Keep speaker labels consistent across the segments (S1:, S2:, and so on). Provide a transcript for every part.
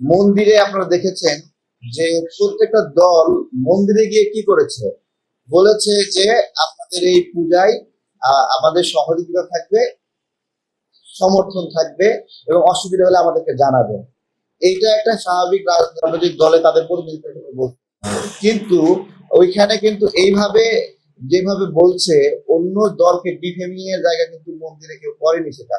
S1: মন্দিরে আপনারা দেখেছেন যে প্রত্যেকটা দল মন্দিরে গিয়ে কি করেছে? বলেছে যে আপনাদের এই পূজায় আমাদের সহযোগিতা থাকবে, সমর্থন থাকবে এবং অসুবিধা হলে আমাদেরকে জানাবেন এইটা একটা স্বাভাবিক রাজনৈতিক দলে তাদের কিন্তু ওইখানে কিন্তু এইভাবে, যেভাবে বলছে, অন্য দলকে ডিফেমিং এর জায়গা কিন্তু মন্দিরে কেউ করেনি সেটা।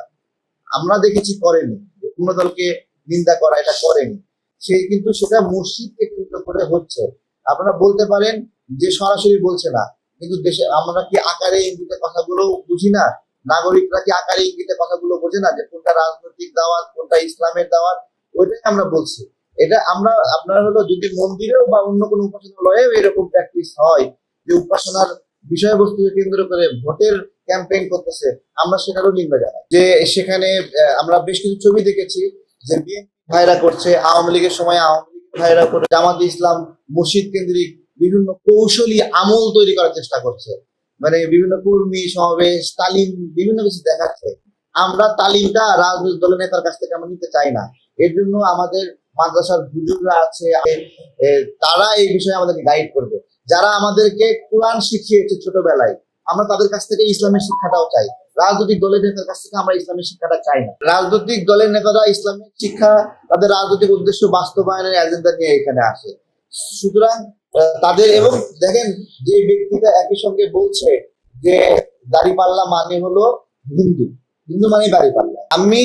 S1: আমরা দেখেছি করেনি। অন্য দলকে নিন্দা করা, এটা করেনি। সেই কিন্তু সেটা মসজিদকে কেন্দ্র করে হচ্ছে। আপনারা বলতে পারেন যে সরাসরি বলছে না, কিন্তু দেশে আমরা কি আকারে ইঙ্গিতে কথাগুলো বুঝি না? নাগরিকরা কি আকারে ইঙ্গিতে কথাগুলো বোঝে না যে কোনটা রাজনৈতিক দাওয়াত, কোনটা ইসলামের দাওয়াত? ওইটাই আমরা বলছি। এটা আমরা, আপনার হলো যদি মন্দিরেও বা অন্য কোনো উপাসনালয়েও এরকম প্র্যাকটিস হয়, যে উপাসনার বিষয়বস্তুকে কেন্দ্র করে ভোটের ক্যাম্পেইন করতেছে, আমরা সেটারও নিন্দা জানাই। যে সেখানে আমরা বেশ কিছু ছবি দেখেছি যে বিএনপি ভাইরা করছে, আওয়ামী লীগের সময় আওয়ামী লীগের ভাইরা করে জামাত ইসলাম, মসজিদ কেন্দ্রিক বিভিন্ন কৌশলী আমল তৈরি করার চেষ্টা করছে। মানে বিভিন্ন কর্মী সমাবেশ, তালিম, বিভিন্ন কিছু দেখাচ্ছে। আমরা তালিমটা রাজনৈতিক দলের নেতার কাছ থেকে আমরা নিতে চাই না। এর জন্য আমাদের মাদ্রাসার হুজুররা আছে তারা এই বিষয়ে আমাদেরকে গাইড করবে। যারা আমাদেরকে কোরআন শিখিয়েছে ছোটবেলায়, আমরা তাদের কাছ থেকে ইসলামের শিক্ষাটাও চাই। রাজনৈতিক দলের নেতার কাছ থেকে আমরা ইসলামের শিক্ষাটা চাই না। রাজনৈতিক দলের নেতারা ইসলামিক শিক্ষা তাদের রাজনৈতিক উদ্দেশ্য বাস্তবায়নের এজেন্ডা নিয়ে এখানে আসে। সুতরাং তাদের এবং দেখেন, যে ব্যক্তিটা একই সঙ্গে বলছে যে দাড়িপাল্লা মানে হলো হিন্দু। হিন্দু মানে দাড়িপাল্লা। আমি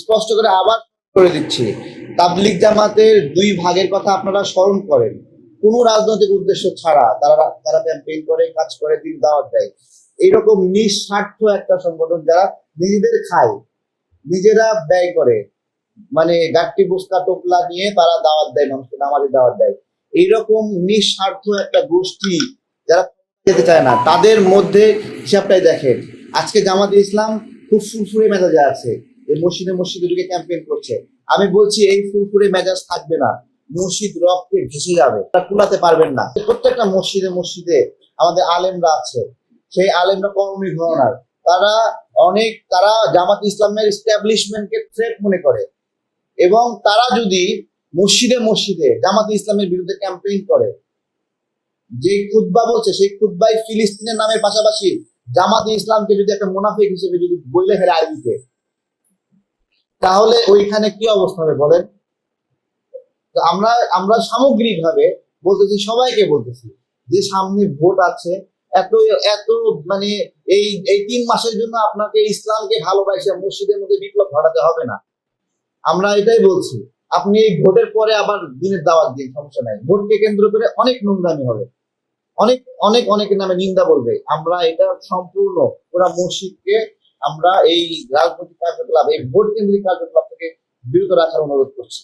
S1: স্পষ্ট করে আবার করে দিচ্ছি তাবলিক জামাতের দুই ভাগের কথা আপনারা স্মরণ করেন। কোনো রাজনৈতিক উদ্দেশ্য ছাড়া তারা তারা ক্যাম্পেইন করে, কাজ করে, দিন, দাওয়াত দেয়। এইরকম নিঃস্বার্থ একটা সংগঠন যারা নিজেদের খায়, নিজেরা ব্যয় করে। মানে গাঠটি বস্তা টোপলা নিয়ে তারা দাওয়াত দেয়, মানুষকে নামাজে দাওয়াত দেয়। এইরকম নিঃস্বার্থ একটা গোষ্ঠী যারা যেতে চায় না, তাদের মধ্যে হিসাবটাই দেখেন। আজকে জামাতে ইসলাম খুব ফুরফুরে মেজাজে আছে। এই মসজিদে মসজিদে ঢুকে ক্যাম্পেইন করছে। আমি বলছি, এই ফুরফুরে মেজাজ থাকবে না। মসজিদ রক্তে ভেসে যাবে। তা কুলাতে পারবেন না। প্রত্যেকটা মসজিদে মসজিদে আমাদের আলেমরা আছে। সেই আলেমরা কর্মী ঘরানার। তারা অনেক, তারা জামাত ইসলামের এস্টাবলিশমেন্টকে থ্রেট মনে করে। এবং তারা যদি মসজিদে মসজিদে জামাত ইসলামের বিরুদ্ধে ক্যাম্পেইন করে, যে খুদ্া বলছে, সেই খুদ্াই ফিলিস্তিনের নামের পাশাপাশি জামাত ইসলামকে যদি একটা মুনাফিক হিসেবে যদি বইলে ফেলে আরবিতে, তাহলে ওইখানে কি অবস্থা হবে বলেন? আমরা আমরা সামগ্রিকভাবে বলতেছি, সবাইকে বলতেছি যে সামনে ভোট আছে এত এত মানে এই এই তিন মাসের জন্য আপনাকে ইসলামকে ভালোবাসে, মসজিদের মধ্যে বিপ্লব ঘটাতে হবে না। আমরা এটাই বলছি। আপনি এই ভোটের পরে আবার দিনের দাওয়াত দিন, সমস্যা নাই। ভোটকে কেন্দ্র করে অনেক নোংরামি হবে। অনেক অনেক, অনেকের নামে নিন্দা বলবে। আমরা এটা সম্পূর্ণ, পুরা মসজিদকে আমরা এই রাজনৈতিক কার্যকলাপ, এই ভোট কেন্দ্রিক কার্যকলাপ থেকে বিরত রাখার অনুরোধ করছি।